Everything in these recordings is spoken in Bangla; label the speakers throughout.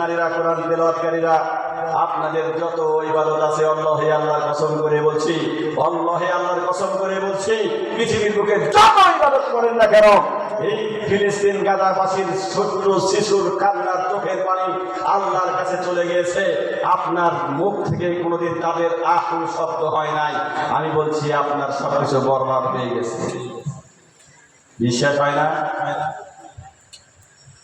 Speaker 1: নারীরা, কোরআন তেলাওয়াতকারীরা, আপনাদের যত ইবাদত আছে অল্লাহে আল্লাহর কসম করে বলছি অল্লাহে আল্লাহর কসম করে বলছি, পৃথিবীর বুকে যত ইবাদত করেন না কেন, এই ফিলিস্তিন গাজাবাসীর ছোট্ট শিশুর কান্নার চোখের পানি আল্লাহর কাছে চলে গিয়েছে। আপনার মুখ থেকে কোনোদিন তাদের আকুল শব্দ হয় নাই। আমি বলছি, আপনার সবকিছু বরবাদ হয়ে গেছে। বিশ্বাস হয় না?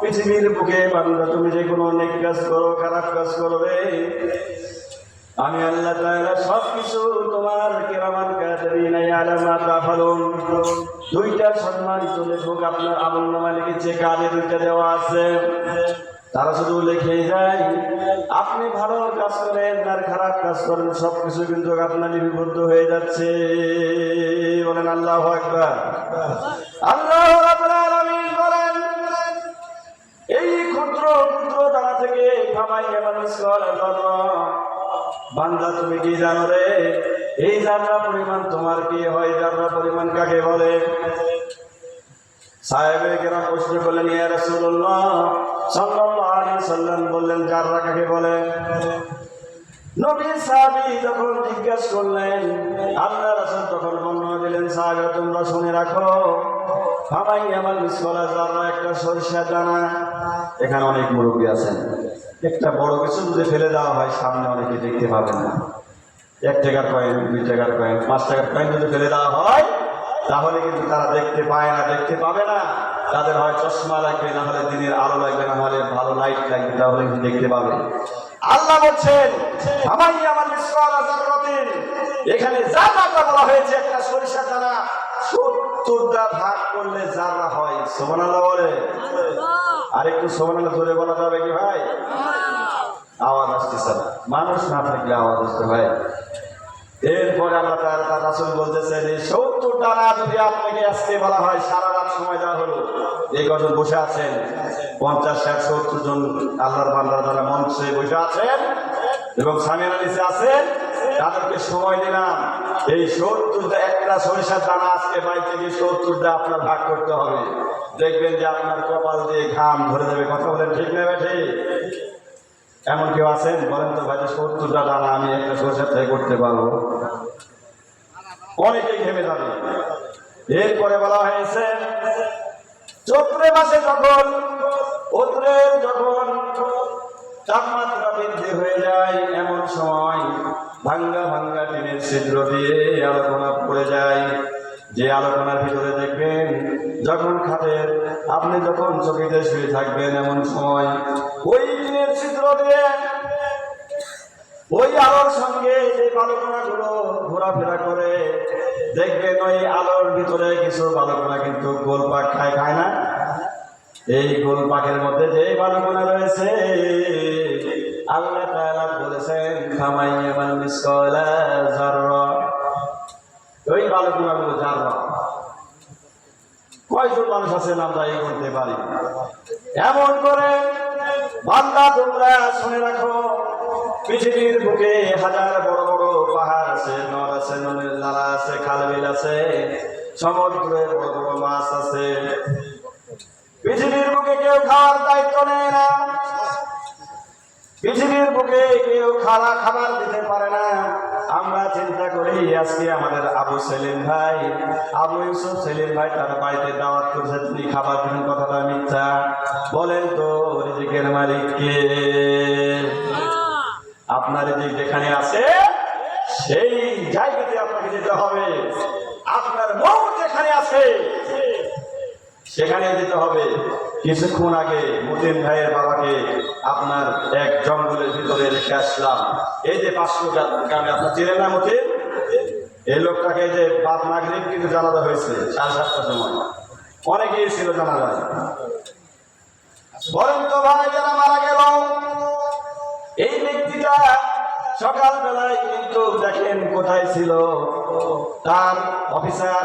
Speaker 1: পৃথিবীর বুকে বান্দা, তুমি যে কোনো নেক কাজ করো, খারাপ কাজ করবে। আমি আল্লাহ তাআলা সব কিছু তোমার কিরামান কাতিবিন ইয়ালামা তাফালুন দুইটা সম্মানিত লেখক আপনার আমল নামা লিখেছে কাজে দুইটা দেওয়া আছে। তারা শুধু লিখে যায়, আপনি ভালো কাজ করেন, আর খারাপ কাজ করেন সব কিছু কিন্তু আপনার লিপিবদ্ধ হয়ে যাচ্ছে। বলেন আল্লাহ আকবার। আল্লাহ কামাই মানুষ করে বান্দা, তুমি কি জানো রে? এই যাত্রা পরিমাণ তোমার কি হয়? যাত্রা পরিমাণ কাকে বলে? সাহেবে কেরাম প্রশ্ন করলেন, ইয়া সাল্লাল্লাহু সাল্লাম বললেন যাররা কাকে বলে? নবী সাহাবী যখন জিজ্ঞেস করলেন, আল্লাহ রাসূল তখন বর্ণনা দিলেন, সাহাবে, তোমরা শুনে রাখো ভাবাই আমার মিসকলা যারা একটা সরিষার দানা। এখানে অনেক মুরব্বী আছেন। একটা বড় কিছু যদি ফেলে দেওয়া হয়, সামনে অনেকে দেখতে পাবে না। এক টাকার কয়েন দুই টাকার কয়েন পাঁচ টাকার কয়েন যদি ফেলে দেওয়া হয়, তাহলে কিন্তু তারা দেখতে পায় না, দেখতে পাবে না। তাদের হয় চশমা লাগবে, না হলে দিনের আলো লাগবে, না হলে ভালো লাইট লাগবে, তাহলে কিন্তু দেখতে পাবে। আল্লাহ বলছেন আমার এখানে জাররাটা বলা হয়েছে, একটা সরিষা দানা। সত্তরটা ভাগ করলে জাররা হয় সুবহানাল্লাহ বলে। আর একটু ধরে বলা যাবে কি ভাই? আওয়াজ আসতেছে না। মানুষ না থাকলে আওয়াজ আসতে ভাই এরপরে আল্লাহ তাআলা তার রাসূল বলতেছেন এই 70 টানা যদি আপনাকে আজকে বলা হয় সারা রাত সময় দেওয়া হলো এই কজন বসে আছেন? 50 60 70 জন আল্লাহর বান্দারা যারা মঞ্চে বসে আছেন? এবং সামিয়ানা নিচে আছেন তাদেরকে সময় দিলাম। এই সত্তরটা একটা সরিষার দানা আজকে বাড়ি থেকে সত্তরটা আপনার ভাগ করতে হবে। দেখবেন যে আপনার কপাল দিয়ে ঘাম ধরে যাবে। কথা বলেন ঠিক নেবে ঠিক এমন কেউ আছেন? বলেন তো ভাই সত্তরটা দানা আমি একটা সরষের থেকে করতে পারব। অনেকেই ঘেমে যাবে। এরপরে বলা হয়েছে, চৈত্রে মাসে যখন উত্তরের যখন তাপমাত্রা বৃদ্ধি হয়ে যায়, এমন সময় ভাঙ্গা ভাঙ্গা টিনের ছিদ্র দিয়ে আলোচনা পড়ে যায়। যে আলোচনার ভিতরে দেখবেন, যখন খাটের আপনি যখন চকিতে শুয়ে থাকবেন, এমন সময় ওই টিনের ছিদ্র দিয়ে ওই আলোর সঙ্গে যে বালকনা গুলো ঘোরাফেরা করে, দেখবেন ওই আলোর ভিতরে কিছু বালকনা কিন্তু গোলপাক খায় খায় না? এই গোল পাকের মধ্যে যে বালকনা রয়েছে, আল্লাহ বলেছেন মিসকালা যাররা। ওই কয়জন মানুষ আমরা এই করতে পারি? এমন করে বান্দা তোমরা শুনে রাখো, পৃথিবীর বুকে হাজার বড় বড় পাহাড় আছে, নদ আছে, নদীর নালা আছে, খাল বিল আছে সমুদ্রে বড় বড় মাছ আছে। পৃথিবীর বুকে কেউ খাওয়ার দায়িত্ব নেয় না। পৃথিবীর বুকে কেউ খাওয়া খাবার দিতে পারে না। আমরা চিন্তা করি, আজকে আমাদের আবু সেলিম ভাই, আবু ইউসুফ সেলিম ভাই তার বাড়িতে দাওয়াত করছে, তিনি খাবার দিন, কথাটা মিথ্যা। বলেন তো, রিজিকের মালিক কে? আপনার রিজিক যেখানে আছে, সেই জায়গাতে আপনাকে যেতে হবে। আপনার মৌ যেখানে আছে সেখানে যেতে হবে। কিছুক্ষণ আগে মতিন ভাইয়ের বাবাকে আপনার এক জঙ্গলের ভিতরে রেখে আসলাম। এই যে পাঁচশো গ্রামে আপনার চেনেন না মতিন এই লোকটাকে যে বাদ নাগরিক কিন্তু জানাজা হয়েছে সাড়ে সাতটার সময়। অনেকেই ছিল জানাজা তো ভাই যারা মারা গেল, এই ব্যক্তিটা সকালবেলায় কিন্তু দেখেন কোথায় ছিল। তার অফিসার